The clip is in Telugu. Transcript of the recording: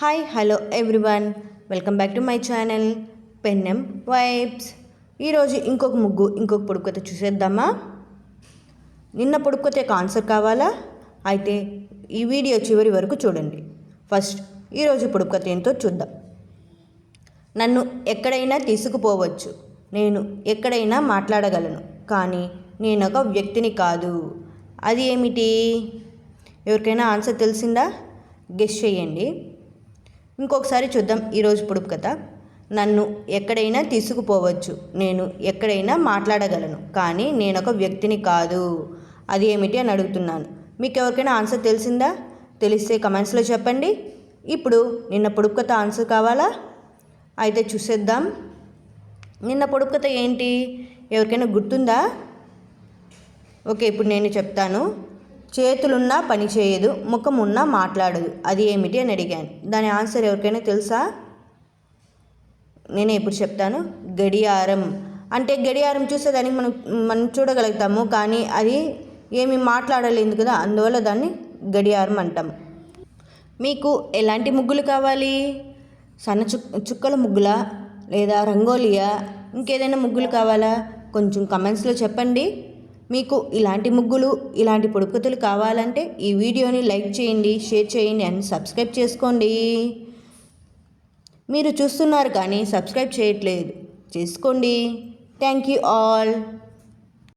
Hi hello everyone welcome back to my channel పెన్నెం vibes ఈరోజు ఇంకొక ముగ్గు ఇంకొక పొడుకత చూసేద్దామా? నిన్న పొడుకతే ఆన్సర్ కావాలా? అయితే ఈ వీడియో చివరి వరకు చూడండి. ఫస్ట్ ఈరోజు పొడుకత ఏంటో చూద్దాం. నన్ను ఎక్కడైనా తీసుకుపోవచ్చు. నేను ఎక్కడైనా మాట్లాడగలను. కానీ నేను ఒక వ్యక్తిని కాదు. అది ఏమిటి? ఎవరికైనా ఆన్సర్ తెలిసిందా? గెస్ చేయండి. ఇంకొకసారి చూద్దాం ఈరోజు పొడుపు కథ. నన్ను ఎక్కడైనా తీసుకుపోవచ్చు. నేను ఎక్కడైనా మాట్లాడగలను. కానీ నేను ఒక వ్యక్తిని కాదు. అది ఏమిటి అని అడుగుతున్నాను. మీకు ఎవరికైనా ఆన్సర్ తెలిసిందా? తెలిస్తే కమెంట్స్లో చెప్పండి. ఇప్పుడు నిన్న పొడుపు కథ ఆన్సర్ కావాలా? అయితే చూసేద్దాం. నిన్న పొడుపు కథ ఏంటి? ఎవరికైనా గుర్తుందా? ఓకే ఇప్పుడు నేను చెప్తాను. చేతులున్నా పని చేయదు ముఖం ఉన్నా మాట్లాడదు. అది ఏమిటి అని అడిగాను. దాని ఆన్సర్ ఎవరికైనా తెలుసా? నేనే ఇప్పుడు చెప్తాను. గడియారం. అంటే గడియారం చూస్తే దానికి మనం మనం చూడగలుగుతాము కానీ అది ఏమి మాట్లాడలేదు కదా అందువల్ల దాన్ని గడియారం అంటాం. మీకు ఎలాంటి ముగ్గులు కావాలి? సన్న చుక్ చుక్కల ముగ్గులా? లేదా రంగోలియా? ఇంకేదైనా ముగ్గులు కావాలా? కొంచెం కమెంట్స్లో చెప్పండి. మీకు ఇలాంటి ముగ్గులు ఇలాంటి పొడుపుకతులు కావాలంటే ఈ వీడియోని లైక్ చేయండి షేర్ చేయండి అండ్ సబ్స్క్రైబ్ చేసుకోండి. మీరు చూస్తున్నారు కానీ సబ్స్క్రైబ్ చేయట్లేదు. చేసుకోండి. Thank you all.